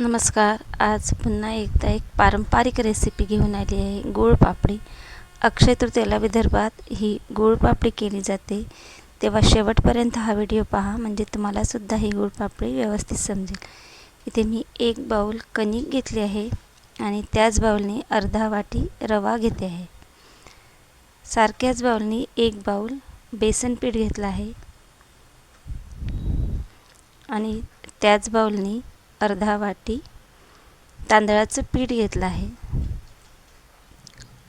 नमस्कार. आज पुन्हा एकदा एक पारंपरिक रेसिपी घेऊन आली आहे. गुळपापडी अक्षय तृतीयेला विदर्भात ही गुळपापडी केली जाते. तेव्हा शेवटपर्यंत हा व्हिडिओ पहा. म्हणजे तुम्हालासुद्धा ही गुळपापडी व्यवस्थित समजेल. इथे मी एक बाऊल कणिक घेतली आहे आणि त्याच बाऊलने अर्धा वाटी रवा घेते आहे. सारख्याच बाऊलनी एक बाऊल बेसन पीठ घेतलं आहे. आणि त्याच बाऊलनी अर्धा वाटी तांदळाचं पीठ घेतलं आहे.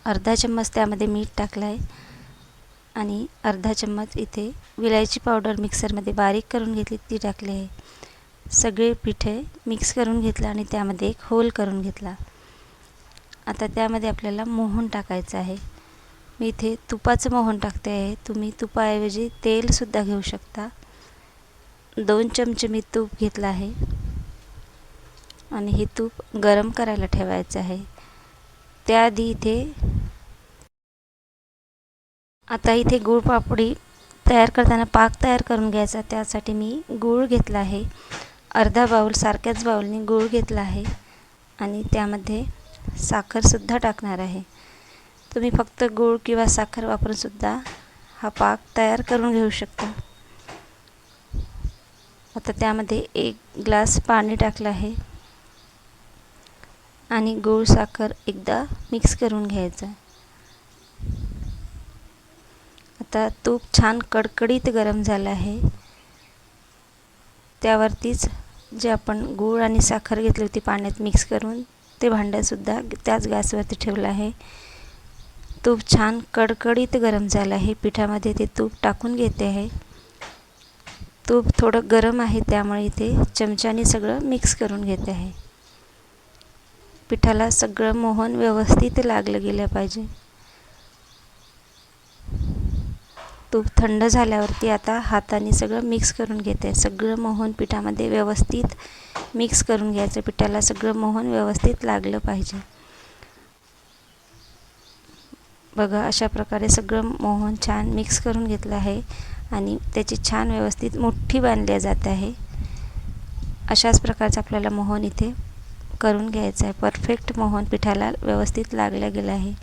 अर्धा चम्मच त्यामध्ये मीठ टाकलं आहे. आणि अर्धा चम्मच इथे विलायची पावडर मिक्सरमध्ये बारीक करून घेतली ती टाकली आहे. सगळे पिठे मिक्स करून घेतलं आणि त्यामध्ये एक होल करून घेतला. आता त्यामध्ये आपल्याला मोहन टाकायचं आहे. मी इथे तुपाचं मोहन टाकते आहे. तुम्ही तुपाऐवजी तेलसुद्धा घेऊ शकता. दोन चमचे मी तूप घेतलं आहे. आणि हे तूप गरम करायला ठेवायचं आहे. त्याआधी इथे आता इथे गूळ पापडी तयार करताना पाक तयार करून घ्यायचा. त्यासाठी मी गूळ घेतला आहे. अर्धा बाऊल सारख्याच बाऊलने गूळ घेतला आहे. आणि त्यामध्ये साखरसुद्धा टाकणार आहे. तुम्ही फक्त गूळ किंवा साखर वापरूनसुद्धा हा पाक तयार करून घेऊ शकता. आता त्यामध्ये एक ग्लास पाणी टाकलं आहे. आणि गूळ साखर एकदा मिक्स करून घ्यायचं. आता तूप छान कडकडीत गरम झालं आहे. त्यावरतीच जे आपण गूळ आणि साखर घेतली होती पाण्यात मिक्स करून ते भांडंसुद्धा त्याच गॅसवरती ठेवलं आहे. तूप छान कडकडीत गरम झालं आहे. पिठामध्ये ते तूप टाकून घेते आहे. तूप थोडं गरम आहे त्यामुळे इथे चमच्याने सगळं मिक्स करून घेते आहे. पिठाला सगळं मोहन व्यवस्थित लागलं गेलं पाहिजे. तूप थंड झाल्यावरती आता हाताने सगळं मिक्स करून घेते. सगळं मोहन पिठामध्ये व्यवस्थित मिक्स करून घ्यायचं. पिठाला सगळं मोहन व्यवस्थित लागलं पाहिजे. बघा अशा प्रकारे सगळं मोहन छान मिक्स करून घेतलं आहे आणि त्याची छान व्यवस्थित मोठी बांधली जात आहे. अशाच प्रकारचं आपल्याला मोहन इथे करून घ्यायचं आहे. परफेक्ट मोहन पिठाला व्यवस्थित लागलं गेलं आहे.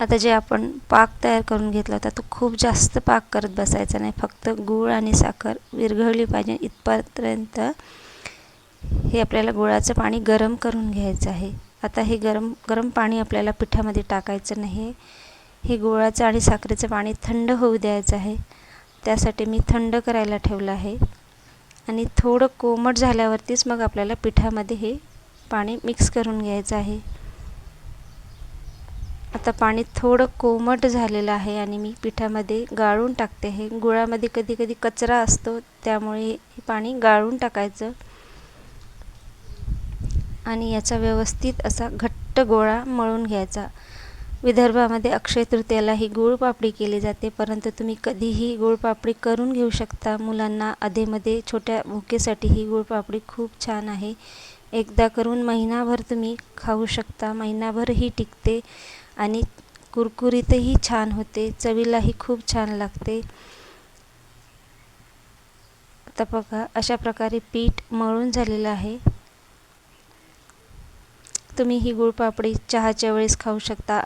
आता जे आपण पाक तयार करून घेतला होता तो खूप जास्त पाक करत बसायचा नाही. फक्त गूळ आणि साखर विरघळली पाहिजे इथपर्यंत. हे आपल्याला गुळाचं पाणी गरम करून घ्यायचं आहे. आता हे गरम गरम पाणी आपल्याला पिठामध्ये टाकायचं नाही. हे गुळाचं आणि साखरेचं पाणी थंड होऊ द्यायचं आहे. त्यासाठी मी थंड करायला ठेवलं आहे. आणि थोडं कोमट झाल्यावरतीच मग आपल्याला पिठामध्ये हे पाणी मिक्स करून घ्यायचं आहे. आता पाणी थोडं कोमट झालेलं आहे आणि मी पिठामध्ये गाळून टाकते आहे गुळामध्ये कधी कधी कचरा असतो त्यामुळे हे पाणी गाळून टाकायचं. आणि याचा व्यवस्थित असा घट्ट गोळा मळून घ्यायचा. विदर्भामध्ये अक्षय तृतीयाला ही गुळपापडी केली जाते परंतु तुम्ही कधीही गुळपापडी करून घेऊ शकता. मुलांना अधेमध्ये छोट्या भुकेसाठी ही गुळपापडी खूप छान आहे. एकदा करून महिनाभर तुम्ही खाऊ शकता. महिनाभर ही टिकते आणि कुरकुरीतही छान होते. चवीलाही खूप छान लागते. आता बघा अशा प्रकारे पीठ मळून झालेलं आहे. तुम्ही ही गुळपापडी चहाच्या वेळेस खाऊ शकता.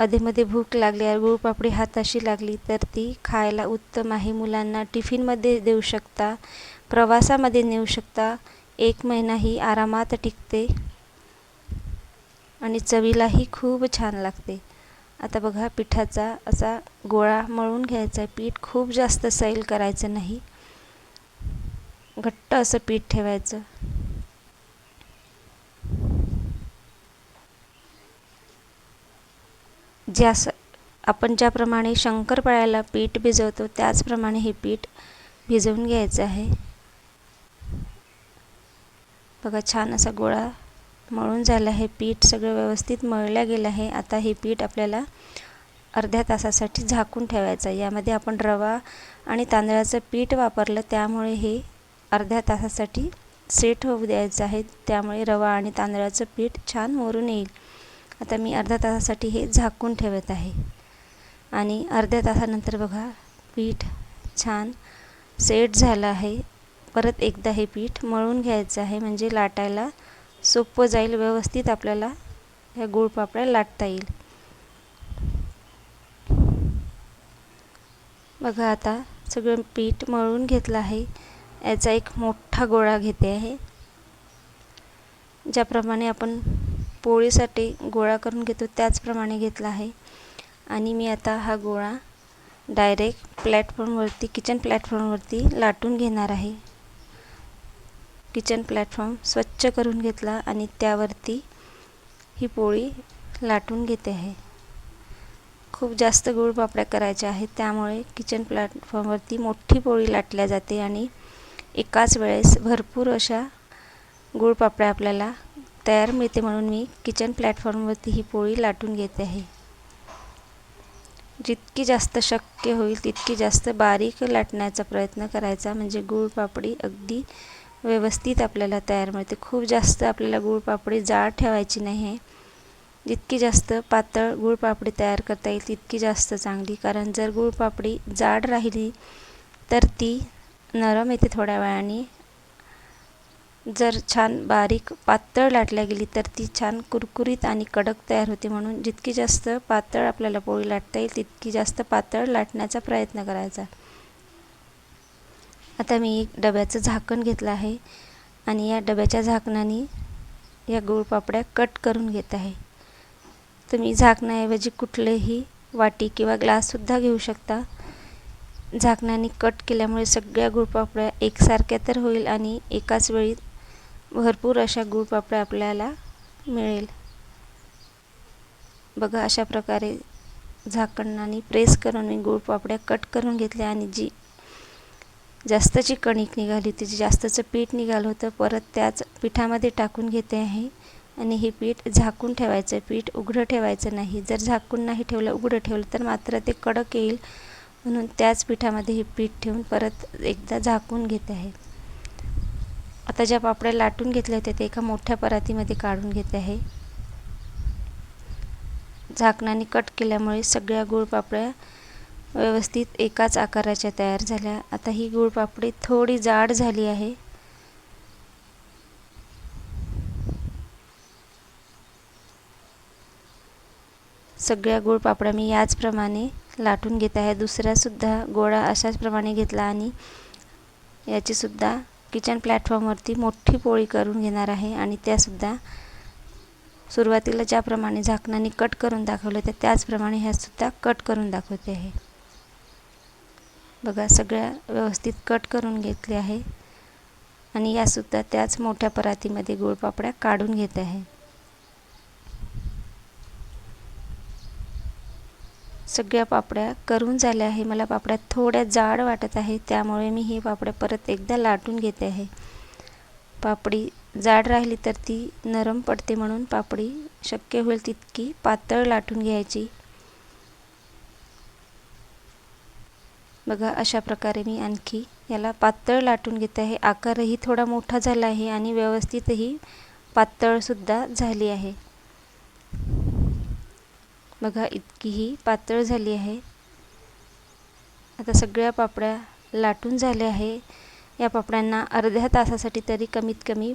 अधेमध्ये भूक लागल्यावर गुळपापडी हाताशी लागली तर ती खायला उत्तम आहे. मुलांना टिफिनमध्ये देऊ शकता प्रवासामध्ये नेऊ शकता. एक महिनाही आरामात टिकते आणि चवीलाही खूप छान लागते. आता बघा पिठाचा असा गोळा मळून घ्यायचा आहे. पीठ खूप जास्त सैल करायचं नाही. घट्ट असं पीठ ठेवायचं. ज्यास आपण ज्याप्रमाणे शंकरपाळ्याला पीठ भिजवतो त्याचप्रमाणे हे पीठ भिजवून घ्यायचं आहे. बघा छान असा गोळा मळून झाला आहे. पीठ सगळं व्यवस्थित मळलं गेलं आहे. आता हे पीठ आपल्याला अर्ध्या तासासाठी झाकून ठेवायचं आहे. यामध्ये आपण रवा आणि तांदळाचं पीठ वापरलं त्यामुळे हे अर्ध्या तासासाठी सेट होऊ द्यायचं आहे. त्यामुळे रवा आणि तांदळाचं पीठ छान मोरून येईल. आता मी अर्ध्या तासासाठी हे झाकून ठेवत आहे. आणि अर्ध्या तासानंतर बघा पीठ छान सेट झालं आहे. परत एकदा हे पीठ मळून घ्यायचं आहे म्हणजे लाटायला सोपं जाईल व्यवस्थित आपल्याला ह्या गुळपापड्या लाटता येईल. बघा आता सगळं पीठ मळून घेतलं आहे. याचा एक मोठा गोळा घेते आहे. ज्याप्रमाणे आपण पोळीसाठी गोळा करून घेतो त्याचप्रमाणे घेतला आहे. आणि मी आता हा गोळा डायरेक्ट प्लॅटफॉर्मवरती किचन प्लॅटफॉर्मवरती लाटून घेणार आहे. किचन प्लॅटफॉर्म स्वच्छ करून घेतला आणि त्यावरती ही पोळी लाटून घेते आहे. खूप जास्त गुळपापड्या करायच्या आहेत त्यामुळे किचन प्लॅटफॉर्मवरती मोठी पोळी लाटल्या जाते आणि एकाच वेळेस भरपूर अशा गुळपापड्या आपल्याला तयार मिळते म्हणून मी किचन प्लॅटफॉर्मवरती ही पोळी लाटून घेते आहे. जितकी जास्त शक्य होईल तितकी जास्त बारीक लाटण्याचा प्रयत्न करायचा. म्हणजे गुळपापडी अगदी व्यवस्थित आपल्याला तयार मिळते. खूप जास्त आपल्याला गुळपापडी जाड ठेवायची नाही. आहे जितकी जास्त पातळ गुळपापडी तयार करता येईल तितकी जास्त चांगली. कारण जर गुळपापडी जाड राहिली तर ती नरम येते थोड्या वेळाने. जर छान बारीक पातळ लाटल्या गेली तर ती छान कुरकुरीत आणि कडक तयार होते. म्हणून जितकी जास्त पातळ आपल्याला पोळी लाटता येईल तितकी जास्त पातळ लाटण्याचा प्रयत्न करायचा. आता मी एक डब्याचं झाकण घेतलं आहे आणि या डब्याच्या झाकणाने या गुळपापड्या कट करून घेत आहे. तुम्ही झाकण्याऐवजी कुठलेही वाटी किंवा ग्लाससुद्धा घेऊ शकता. झाकणाने कट केल्यामुळे सगळ्या गुळपापड्या एकसारख्या तर होईल आणि एकाच वेळी भरपूर अशा गुळपापड्या आपल्याला मिळेल. बघा अशा प्रकारे झाकणाने प्रेस करून मी गुळपापड्या कट करून घेतल्या आणि जी जास्तची कणिक निघाली होती जी जास्तचं पीठ निघालं होतं परत त्याच पिठामध्ये टाकून घेते आहे. आणि हे पीठ झाकून ठेवायचं पीठ उघडं ठेवायचं नाही. जर झाकून नाही ठेवलं उघडं ठेवलं तर मात्र ते कडक येईल. म्हणून त्याच पिठामध्ये हे पीठ ठेवून परत एकदा झाकून घेते आहे. आता ज्या पापड्या लाटून घेतल्या होत्या ते एका मोठ्या परातीमध्ये काढून घेते आहे. झाकणाने कट केल्यामुळे सगळ्या गुळपापड्या व्यवस्थित एकाच आकाराच्या तयार झाल्या. आता ही गुळपापडी थोडी जाड झाली आहे. सगळ्या गुळपापड्या मी याचप्रमाणे लाटून घेत आहे. दुसऱ्यासुद्धा गोळा अशाच प्रमाणे घेतला आणि याचीसुद्धा किचन प्लॅटफॉर्मवरती मोठी पोळी करून घेणार आहे आणि त्यासुद्धा सुरुवातीला ज्याप्रमाणे झाकणाने कट करून दाखवलं त्या त्याचप्रमाणे ह्यासुद्धा कट करून दाखवते आहे. बघा सगळ्या व्यवस्थित कट करून घेतले आहे. आणि यासुद्धा त्याच मोठ्या परातीमध्ये गुळपापड्या काढून घेत आहे. सगळ्या पापड्या करून झाल्या आहे. मला पापड्या थोड्या जाड वाटत आहे त्यामुळे मी ही पापड्या परत एकदा लाटून घेते आहे. पापडी जाड राहिली तर ती नरम पडते म्हणून पापडी शक्य होईल तितकी पातळ लाटून घ्यायची. बघा अशा प्रकारे मी आणखी याला पातळ लाटून घेत आहे. आकारही थोडा मोठा झाला आहे आणि व्यवस्थितही पातळसुद्धा झाली आहे. बघा इतकीही पातळ झाली आहे. आता सगळ्या पापड्या लाटून झाल्या आहे. या पापड्यांना अर्ध्या तासासाठी तरी कमीत कमी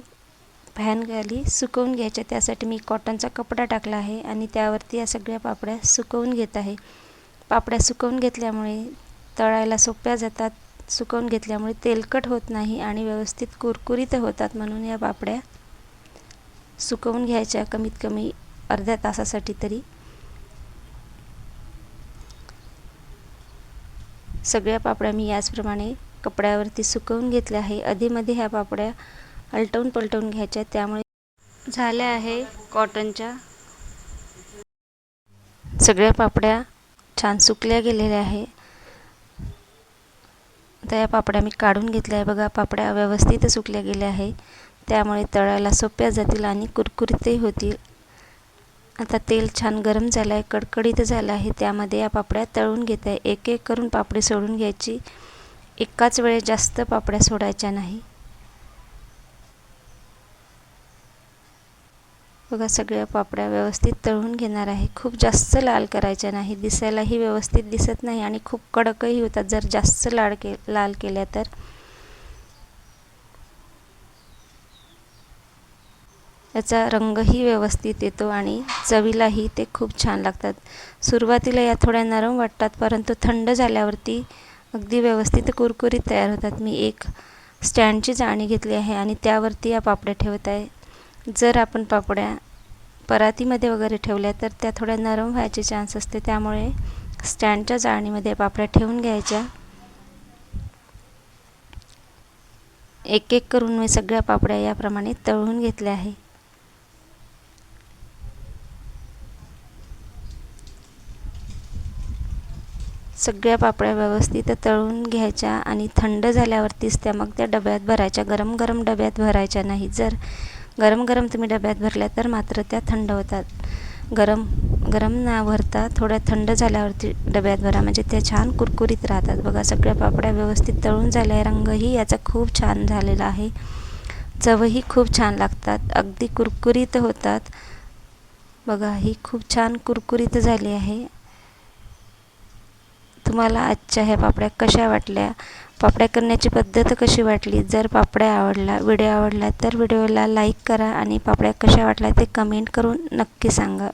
फॅन खाली सुकवून घ्यायच्या त्यासाठी मी कॉटनचा कपडा टाकला आहे आणि त्यावरती या सगळ्या पापड्या सुकवून घेत आहे. पापड्या सुकवून घेतल्यामुळे तळायला सोप्या जातात. सुकवून घेतल्यामुळे तेलकट होत नाही आणि व्यवस्थित कुरकुरीत होतात म्हणून या पापड्या सुकवून घ्यायच्या कमीत कमी अर्ध्या तासासाठी तरी. सगळ्या पापड्या मी याचप्रमाणे कपड्यावरती सुकवून घेतल्या आहे. अधेमध्ये ह्या पापड्या अलटवून पलटवून घ्यायच्या. त्यामुळे झाल्या आहे कॉटनच्या. सगळ्या पापड्या छान सुकल्या गेलेल्या आहे. आता या पापड्या मी काढून घेतल्या आहे. बघा पापड्या व्यवस्थित सुकल्या गेल्या आहे. त्यामुळे तळायला सोप्या जातील आणि कुरकुरीतही होतील. आता तेल छान गरम झालं आहे कडकडीत झालं आहे. त्यामध्ये या पापड्या तळून घेत आहे एक एक करून पापडी सोडून घ्यायची. एकाच वेळेस जास्त पापड्या सोडायच्या नाही. बघा सगळ्या पापड्या व्यवस्थित तळून घेणार आहे. खूप जास्त लाल करायच्या नाही. दिसायलाही व्यवस्थित दिसत नाही आणि खूप कडकही होतात. जर जास्त लाड के लाल केल्या तर. याचा रंगही व्यवस्थित येतो आणि चवीलाही ते खूप छान लागतात. सुरुवातीला या थोड्या नरम वाटतात परंतु थंड झाल्यावरती अगदी व्यवस्थित कुरकुरीत तयार होतात. मी एक स्टँडची जाणी घेतली आहे आणि त्यावरती या पापड्या ठेवत आहे. जर आपण पापड्या परातीमध्ये वगैरे ठेवल्या तर त्या थोड्या नरम व्हायचे चान्स असते. त्यामुळे स्टँडच्या जाळणीमध्ये पापड्या ठेवून घ्यायच्या. एक एक करून मी सगळ्या पापड्या याप्रमाणे तळून घेतल्या आहे. सगळ्या पापड्या व्यवस्थित तळून घ्यायच्या आणि थंड झाल्यावरतीच त्या मग त्या डब्यात भरायच्या. गरम गरम डब्यात भरायच्या नाही. जर गरम गरम तुम्ही डब्यात भरल्या तर मात्र त्या थंड होतात. गरम गरम न भरता थोड्या थंड झाल्यावरती डब्यात भरा. म्हणजे त्या छान कुरकुरीत राहतात. बघा सगळ्या पापड्या व्यवस्थित तळून झाल्या. रंगही याचा खूप छान झालेला आहे. चवही खूप छान लागतात. अगदी कुरकुरीत होतात. बघा ही खूप छान कुरकुरीत झाली आहे. तुम्हाला आजच्या ह्या पापड्या कशा वाटल्या? पापड्या करण्याची पद्धत कशी वाटली? जर पापड्या आवडला व्हिडिओ आवडला तर व्हिडिओला लाईक करा आणि पापड्या कशा वाटल्या ते कमेंट करून नक्की सांगा.